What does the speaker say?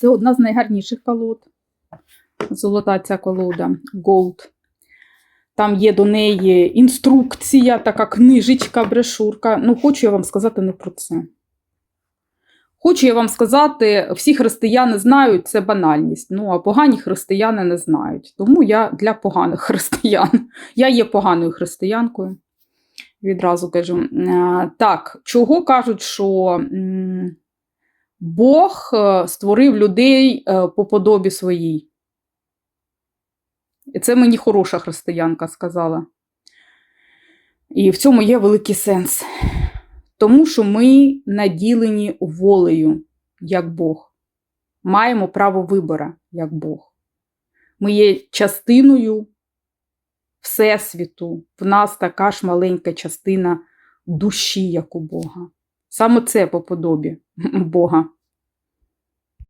Це одна з найгарніших колод. Золота ця колода Gold. Там є до неї інструкція, така книжечка, брошурка. Ну, хочу я вам сказати не про це. Хочу я вам сказати, всі християни знають, це банальність. Ну, а погані християни не знають. Тому я для поганих християн. Я є поганою християнкою. Відразу кажу. Е, Так, чого кажуть, що Бог е, створив людей е, по подобі своїй. І це мені хороша християнка сказала. І в цьому є великий сенс. Тому що ми наділені волею, як Бог. Маємо право вибора, як Бог. Ми є частиною Всесвіту. В нас така ж маленька частина душі, як у Бога. Саме це по подобі Бога.